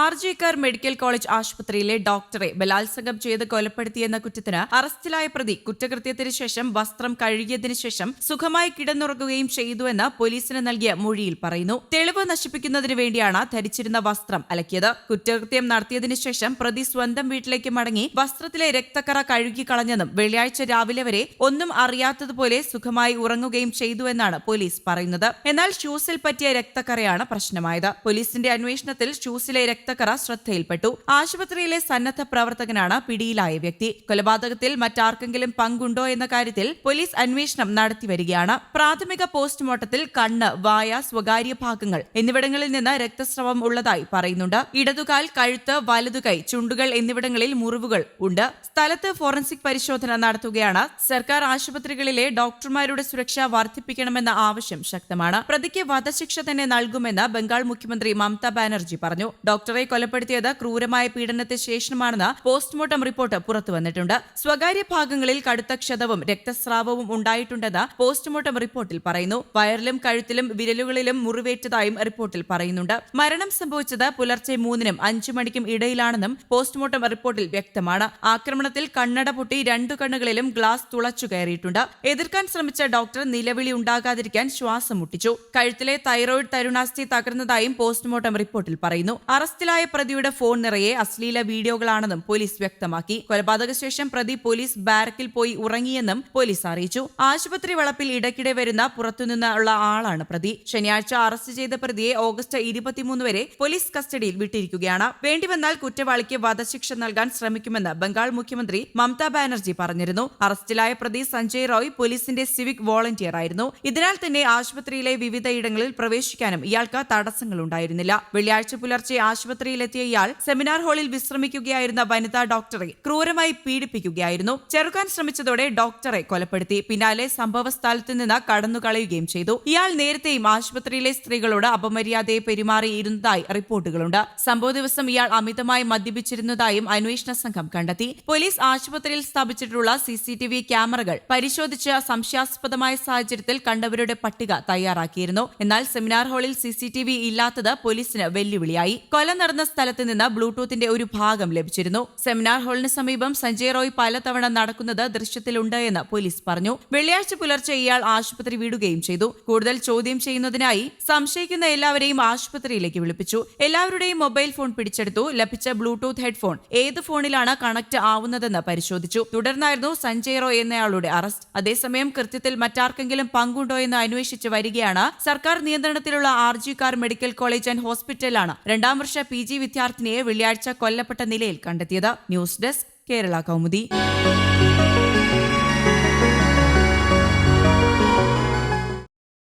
R G Kar medical college ആശുപത്രിയിലെ ഡോക്ടറെ ബലാത്സംഗം ചെയ്ത് കൊലപ്പെടുത്തിയെന്ന കുറ്റത്തിന് അറസ്റ്റിലായ പ്രതി കുറ്റകൃത്യത്തിന് ശേഷം വസ്ത്രം കഴുകിയതിനു ശേഷം സുഖമായി കിടന്നുറങ്ങുകയും ചെയ്തുവെന്ന് പോലീസിന് നൽകിയ മൊഴിയിൽ പറയുന്നു. തെളിവ് നശിപ്പിക്കുന്നതിനു വേണ്ടിയാണ് ധരിച്ചിരുന്ന വസ്ത്രം അലക്കിയത്. കുറ്റകൃത്യം നടത്തിയതിനു ശേഷം പ്രതി സ്വന്തം വീട്ടിലേക്ക് മടങ്ങി വസ്ത്രത്തിലെ രക്തക്കറ കഴുകി കളഞ്ഞെന്നും വെള്ളിയാഴ്ച രാവിലെ വരെ ഒന്നും അറിയാത്തതുപോലെ സുഖമായി ഉറങ്ങുകയും ചെയ്തുവെന്നാണ് പോലീസ് പറയുന്നത്. എന്നാൽ ഷൂസിൽ പറ്റിയ രക്തക്കറയാണ് പ്രശ്നമായത്. പോലീസിന്റെ അന്വേഷണത്തിൽ ഷൂസിലെ രക്തക്കറ ശ്രദ്ധയിൽപ്പെട്ടു. ആശുപത്രിയിലെ സന്നദ്ധ പ്രവർത്തകനാണ് പിടിയിലായ വ്യക്തി. കൊലപാതകത്തിൽ മറ്റാർക്കെങ്കിലും പങ്കുണ്ടോ എന്ന കാര്യത്തിൽ പോലീസ് അന്വേഷണം നടത്തിവരികയാണ് പ്രാഥമിക പോസ്റ്റ്മോർട്ടത്തിൽ കണ്ണ് വായ സ്വകാര്യ ഭാഗങ്ങൾ എന്നിവിടങ്ങളിൽ നിന്ന് രക്തസ്രവം ഉള്ളതായി പറയുന്നുണ്ട്. ഇടതുകാൽ കഴുത്ത് വലതുകൈ ചുണ്ടുകൾ എന്നിവിടങ്ങളിൽ മുറിവുകൾ ഉണ്ട്. സ്ഥലത്ത് ഫോറൻസിക് പരിശോധന നടത്തുകയാണ്. സർക്കാർ ആശുപത്രികളിലെ ഡോക്ടർമാരുടെ സുരക്ഷ വർദ്ധിപ്പിക്കണമെന്ന ആവശ്യം ശക്തമാണ്. പ്രതിക്ക് വധശിക്ഷ തന്നെ നൽകുമെന്ന് ബംഗാൾ മുഖ്യമന്ത്രി മമതാ ബാനർജി പറഞ്ഞു. ഡോക്ടറെ കൊലപ്പെടുത്തിയത് ക്രൂരമായ പീഡനത്തിന് ശേഷമാണെന്ന് പോസ്റ്റ്മോർട്ടം റിപ്പോർട്ട് പുറത്തുവന്നിട്ടുണ്ട് സ്വകാര്യ ഭാഗങ്ങളിൽ കടുത്ത ക്ഷതവും രക്തസ്രാവവും ഉണ്ടായിട്ടുണ്ടെന്ന് പോസ്റ്റ്മോർട്ടം റിപ്പോർട്ടിൽ പറയുന്നു. വയറിലും കഴുത്തിലും വിരലുകളിലും മുറിവേറ്റതായും റിപ്പോർട്ടിൽ പറയുന്നുണ്ട്. മരണം സംഭവിച്ചത് പുലർച്ചെ മൂന്നിനും അഞ്ചു മണിക്കും ഇടയിലാണെന്നും പോസ്റ്റ്മോർട്ടം റിപ്പോർട്ടിൽ വ്യക്തമാണ്. ആക്രമണത്തിൽ കണ്ണട പൊട്ടി രണ്ടു കണ്ണുകളിലും ഗ്ലാസ് തുളച്ചു കയറിയിട്ടുണ്ട്. എതിർക്കാൻ ശ്രമിച്ച ഡോക്ടർ നിലവിളി ഉണ്ടാകാതിരിക്കാൻ ശ്വാസം മുട്ടിച്ചു. കഴുത്തിലെ തൈറോയിഡ് തരുണാസ്ഥി തകർന്നതായും പോസ്റ്റ്മോർട്ടം റിപ്പോർട്ടിൽ പറയുന്നു. അറസ്റ്റിലായ പ്രതിയുടെ ഫോൺ നിറയെ അശ്ലീല വീഡിയോകളാണെന്നും പോലീസ് വ്യക്തമാക്കി. കൊലപാതക ശേഷം പ്രതി പോലീസ് ബാരക്കിൽ പോയി ഉറങ്ങിയെന്നും പോലീസ് അറിയിച്ചു. ആശുപത്രി വളപ്പിൽ ഇടയ്ക്കിടെ വരുന്ന പുറത്തുനിന്നുള്ള ആളാണ് പ്രതി. ശനിയാഴ്ച അറസ്റ്റ് ചെയ്ത പ്രതിയെ ഓഗസ്റ്റ് ഇരുപത്തിമൂന്ന് വരെ പോലീസ് കസ്റ്റഡിയിൽ വിട്ടിരിക്കുകയാണ്. വേണ്ടിവന്നാൽ കുറ്റവാളിക്ക് വധശിക്ഷ നൽകാൻ ശ്രമിക്കുമെന്ന് ബംഗാൾ മുഖ്യമന്ത്രി മമതാ ബാനർജി പറഞ്ഞിരുന്നു. അറസ്റ്റിലായ പ്രതി സഞ്ജയ് റോയ് പോലീസിന്റെ സിവിക് വോളണ്ടിയർ ആയിരുന്നു. ഇതിനാൽ തന്നെ ആശുപത്രിയിലെ വിവിധയിടങ്ങളിൽ പ്രവേശിക്കാനും ഇയാൾക്ക് തടസ്സങ്ങളുണ്ടായിരുന്നില്ല. വെള്ളിയാഴ്ച പുലർച്ചെ ആശുപത്രിയിലെത്തിയ ഇയാൾ സെമിനാർ ഹാളിൽ വിശ്രമിക്കുകയായിരുന്ന വനിതാ ഡോക്ടറെ ക്രൂരമായി പീഡിപ്പിക്കുകയായിരുന്നു. ചെറുക്കാൻ ശ്രമിച്ചതോടെ ഡോക്ടറെ കൊലപ്പെടുത്തി. പിന്നാലെ സംഭവ സ്ഥലത്ത് നിന്ന് കടന്നുകളയുകയും ചെയ്തു. ഇയാൾ നേരത്തെയും ആശുപത്രിയിലെ സ്ത്രീകളോട് അപമര്യാദയെ പെരുമാറിയിരുന്നതായി റിപ്പോർട്ടുകളുണ്ട്. സംഭവ ദിവസം ഇയാൾ അമിതമായി മദ്യപിച്ചിരുന്നതായും അന്വേഷണ സംഘം കണ്ടെത്തി. പോലീസ് ആശുപത്രിയിൽ സ്ഥാപിച്ചിട്ടുള്ള സിസിടിവി ക്യാമറകൾ പരിശോധിച്ച് സംശയാസ്പദമായ സാഹചര്യത്തിൽ കണ്ടവരുടെ പട്ടിക തയ്യാറാക്കിയിരുന്നു. എന്നാൽ സെമിനാർ ഹാളിൽ സിസിടിവി ഇല്ലാത്തത് പോലീസിന് വെല്ലുവിളിയായി. കൊല നടന്ന സ്ഥലത്ത് നിന്ന് ബ്ലൂടൂത്തിന്റെ ഒരു ഭാഗം ലഭിച്ചിരുന്നു. സെമിനാർ ഹാളിന് സമീപം സഞ്ജയ് റോയ് പലതവണ നടക്കുന്നത് ദൃശ്യത്തിലുണ്ട് എന്ന് പോലീസ് പറഞ്ഞു. വെള്ളിയാഴ്ച പുലർച്ചെ ഇയാൾ ആശുപത്രി വിടുകയും ചെയ്തു. കൂടുതൽ ചോദ്യം ചെയ്യുന്നതിനായി സംശയിക്കുന്ന എല്ലാവരെയും ആശുപത്രിയിലേക്ക് വിളിപ്പിച്ചു. എല്ലാവരുടെയും മൊബൈൽ ഫോൺ പിടിച്ചെടുത്തു. ലഭിച്ച ബ്ലൂടൂത്ത് ഹെഡ്ഫോൺ ഏത് ഫോണിലാണ് കണക്ട് ആവുന്നതെന്ന് പരിശോധിച്ചു. തുടർന്നായിരുന്നു സഞ്ജയ് റോയ് എന്നയാളുടെ അറസ്റ്റ്. അതേസമയം കൃത്യത്തിൽ മറ്റാർക്കെങ്കിലും പങ്കുണ്ടോ എന്ന് അന്വേഷിച്ച് വരികയാണ്. സർക്കാർ നിയന്ത്രണത്തിലുള്ള R G Kar medical college and ഹോസ്പിറ്റലാണ്. രണ്ടാം പി ജി വിദ്യാർത്ഥിനിയെ വെള്ളിയാഴ്ച കൊല്ലപ്പെട്ട നിലയിൽ കണ്ടെത്തിയത് ന്യൂസ് ഡെസ്ക് കേരള കൗമുദി.